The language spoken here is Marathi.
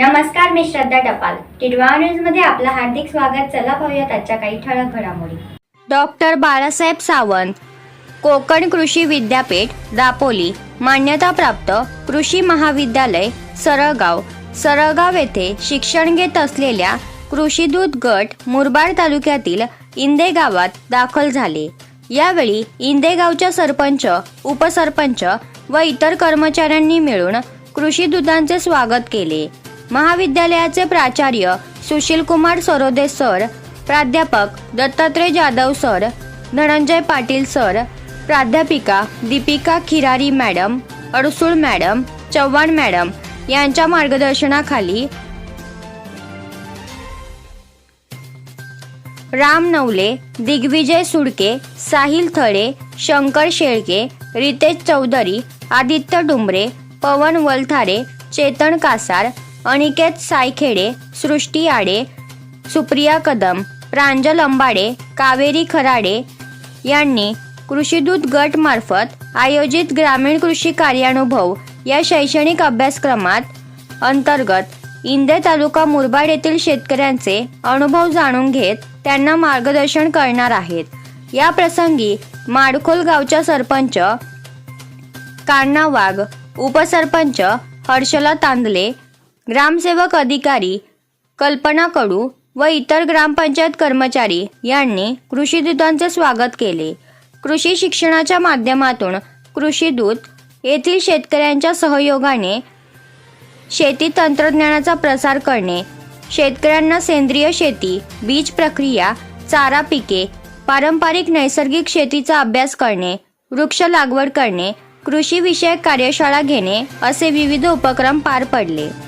नमस्कार मी श्रद्धा टपाल. टिडवा न्यूजमध्ये आपलं हार्दिक स्वागत. चला पाहूयात आजच्या काही ठळक घडामोडी. डॉक्टर बाळासाहेब सावंत कोकण कृषी विद्यापीठ दापोली. मान्यताप्राप्त कृषी महाविद्यालय सरळगाव. सरळगाव येथे शिक्षण घेत असलेल्या कृषीदूत गट मुरबाड तालुक्यातील इंदे गावात दाखल झाले. यावेळी इंदे गावच्या सरपंच उपसरपंच व इतर कर्मचाऱ्यांनी मिळून कृषी दूतांचे स्वागत केले. महाविद्यालयाचे प्राचार्य सुशील कुमार सरोदे सर प्राध्यापक दत्तात्रय जाधव सर धनंजय पाटील सर प्राध्यापिका Deepika Khirari madam Adsul madam Chavan madam यांच्या मार्गदर्शनाखाली राम नवले दिग्विजय सुडके साहिल थळे शंकर शेळके रितेश चौधरी आदित्य डुंबरे पवन वलथारे चेतन कासार अनिकेत सायखेडे सृष्टी आडे सुप्रिया कदम प्रांजल अंबाडे कावेरी खराडे यांनी कृषीदूत गटमार्फत आयोजित ग्रामीण कृषी कार्यानुभव या शैक्षणिक अभ्यासक्रमात अंतर्गत इंदे तालुका मुरबाड येथील शेतकऱ्यांचे अनुभव जाणून घेत त्यांना मार्गदर्शन करणार आहेत. या प्रसंगी माडखोल गावच्या सरपंच कान्ना वाघ उपसरपंच हर्षला तांदले ग्रामसेवक अधिकारी कल्पना कडू व इतर ग्रामपंचायत कर्मचारी यांनी कृषीदूतांचे स्वागत केले. कृषी शिक्षणाच्या माध्यमातून कृषीदूत येथील शेतकऱ्यांच्या सहयोगाने शेती तंत्रज्ञानाचा प्रसार करणे शेतकऱ्यांना सेंद्रिय शेती बीज प्रक्रिया चारा पिके पारंपरिक नैसर्गिक शेतीचा अभ्यास करणे वृक्ष लागवड करणे कृषीविषयक कार्यशाळा घेणे असे विविध उपक्रम पार पडले.